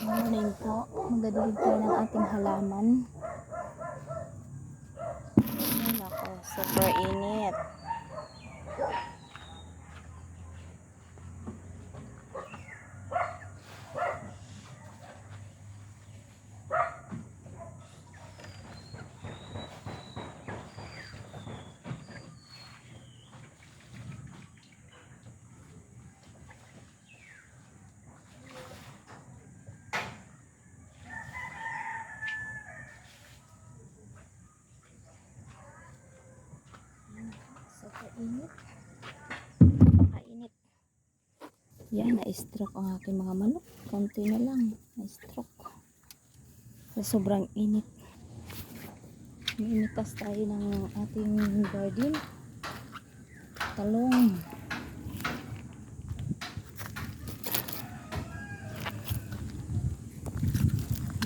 Morning po. Magdadilig tayo ng ating halaman. Ay, nako. Super init. Super init. Napakainit. Yan, na-stroke ang aking mga manok. Konti na lang. Na-stroke. Sa sobrang init. Initas tayo ng ating garden. Talong.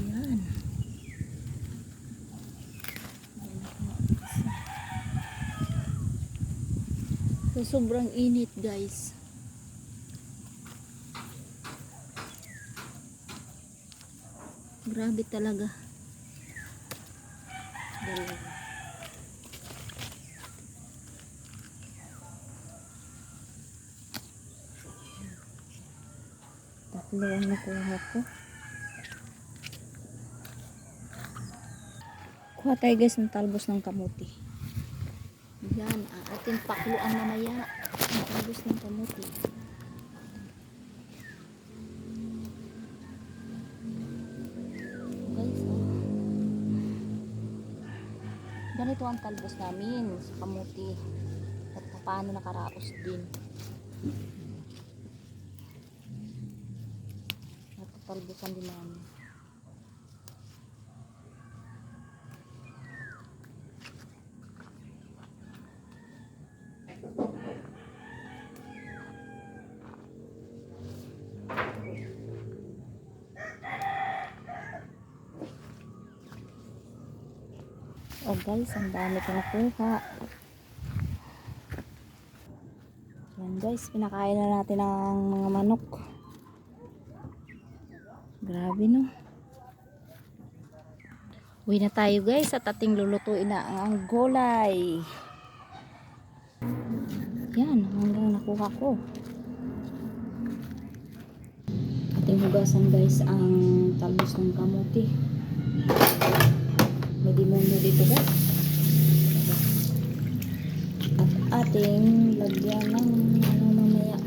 Yan. So, sobrang init guys. Grabe talaga. Dalawa. Tatlo ang nakuha ko. Kuha tayo guys ng talbos ng kamuti. Yan, ang ating pakluan mamaya. Ang talbos ng kamuti. Guys, oh. Ganito ang talbos namin sa kamuti. At paano nakaraos din. Natatalbosan din namin. Oh guys, ang dami ko nakuha. Yan guys, pinakain na natin ang mga manok. Grabe no. Uwi na tayo guys at ating lulutuin na ang gulay. Yan, hanggang nakuha ko. Ating hugasan guys ang talbos ng kamuti. Demonyo dito guys. At ating lagyan ng ano mamaya.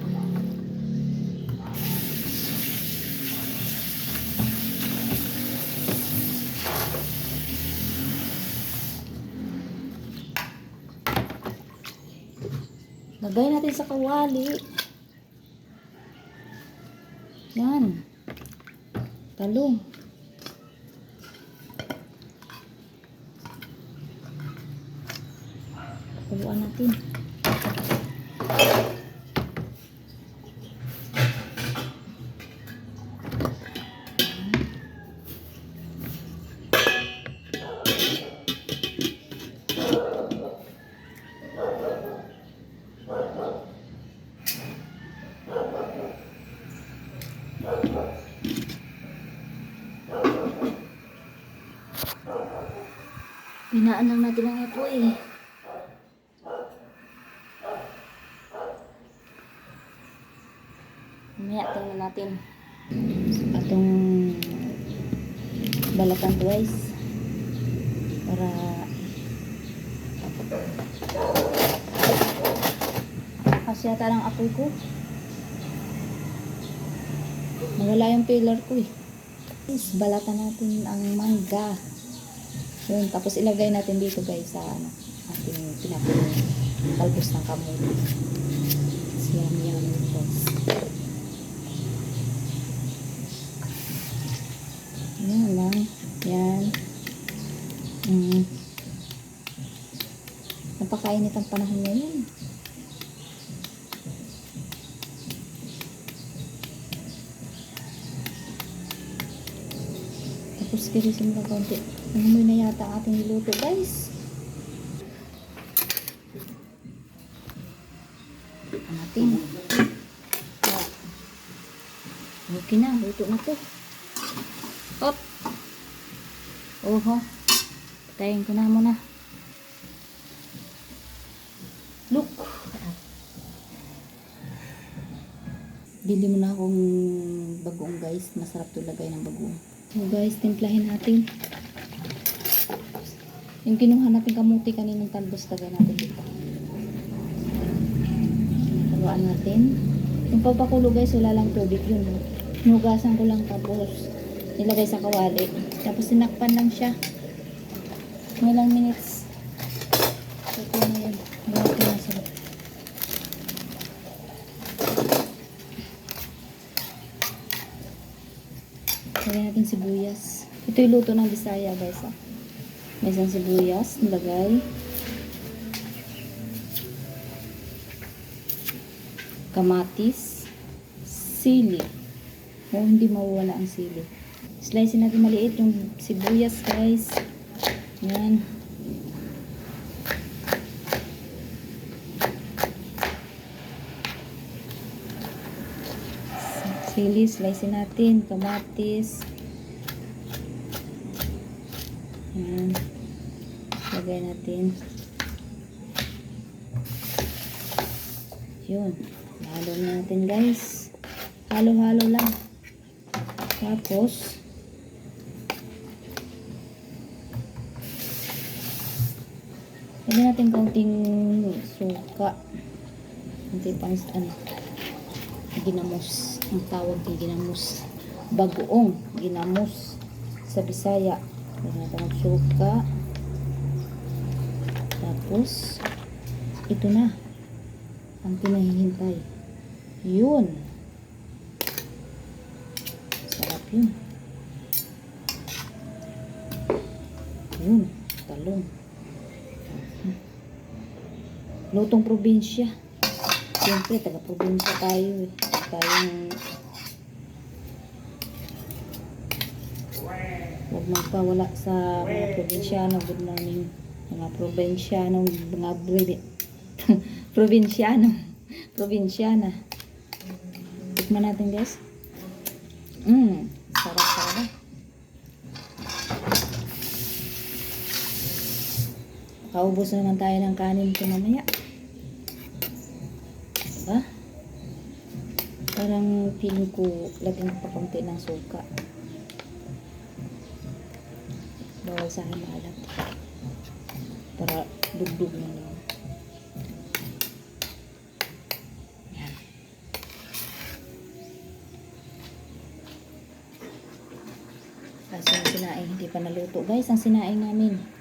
Lagay natin sa kawali. Yan. Talong. Kuluan natin. Binaan lang natin ang ito eh. Mamaya tingnan natin. Atong balatan twice para kasi yata ng apoy ko. Nawala yung pillar ko eh. Guys, balatan natin ang mangga. Yun tapos ilagay natin dito guys sa ano, ating pinapin talbos ng kamote. Yum yum guys Yan lang. Yan. Mm. Napakainit ang panahon ngayon. Tapos kirisin mo konti. Nangamoy na yata ating niluto guys. Ang ating. Okay na, luto na to. Op! Oho. Patayin ko na muna. Look! Bili mo na akong bagoong guys. Masarap to lagay ng bagoong. So guys, timplahin natin. Yung kinuha natin kamuti kaninang talbos lagay natin dito. Taluan natin. Yung pagpakulo guys, wala lang tubig yun. Hinugasan ko lang tapos nilagay sa kawali. Tapos sinakpan lang siya. Mga ilang minutes. Ito na yan. Grabe na sarap. Lagyan natin sibuyas. Ito yung luto ng Bisaya guys. Ah. May isang sibuyas. Nilagay. Kamatis. Sili. O, hindi mawawala ang sili. Slice natin maliit yung sibuyas guys. Yan. Sili, slice natin. Kamatis. Yan. Lagay natin. Yun. Halo na natin guys. Halo-halo lang. Tapos, lagyan natin kaunting suka. Kunti pang, ano, ginamos. Ang tawag kay ginamos. Bagoong ginamos sa Bisaya. Lagyan natin ng suka. Tapos, ito na. Ang pinahihintay. Yun. Sarap yun. Yun. Talong. Lutong probinsya. Siyempre, taga-probinsya tayo eh. Tayong huwag magpawala sa mga probinsyano. Good morning. Mga probinsyano. Mga brili. probinsyano. Probinsyana. Tikman natin guys. Mmm. Sarap talaga. Kaubos na naman tayo ng kanin ko mamaya. Diba? Parang feeling ko lagyan ko pa ng suka. Bawal sa akin maalat. Para dugdug na lang. Kaso yung sinaing hindi pa naluto. Guys, ang sinaing namin.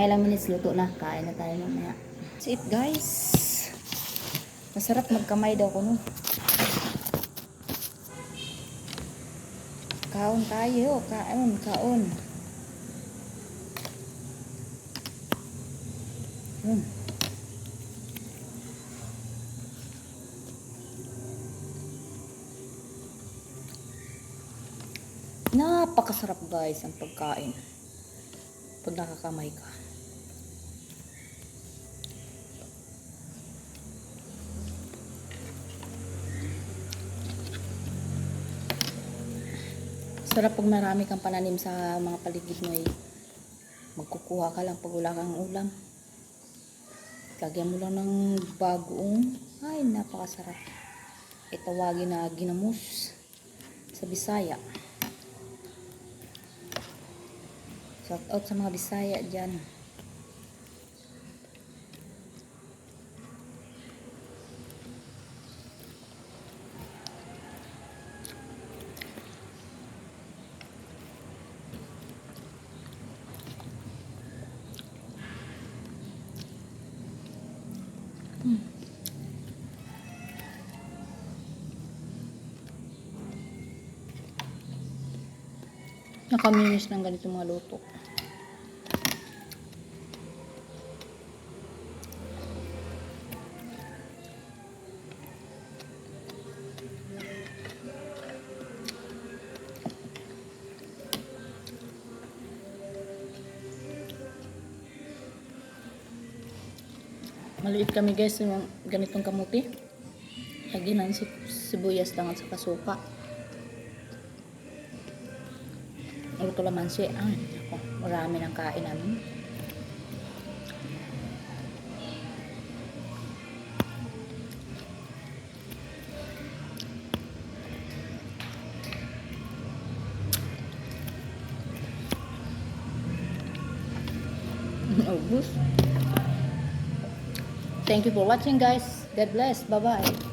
Mga ilang minutes luto na. Kain na tayo mamaya. That's it guys. Masarap magkamay daw ko no. Kaon tayo. Kaon, kaon. Yun. Napakasarap guys ang pagkain. Pag nakakamay ka. Sarap pag marami kang pananim sa mga paligid mo eh. Magkukuha ka lang pag wala kang ulam. Lagyan mo lang ng bagoong. Ay, napakasarap. Itawagin na ginamos sa Bisaya. Shout out sa mga Bisaya dyan. Nakaminis ng ganito mga luto. Maliit kami guys, yung ganitong kamuti. Lagyan ng si- sibuyas lang at saka suka. Ulo ko laman siya. Ay, ako. Marami ng kain namin. Ubus. Thank you for watching guys. God bless. Bye-bye.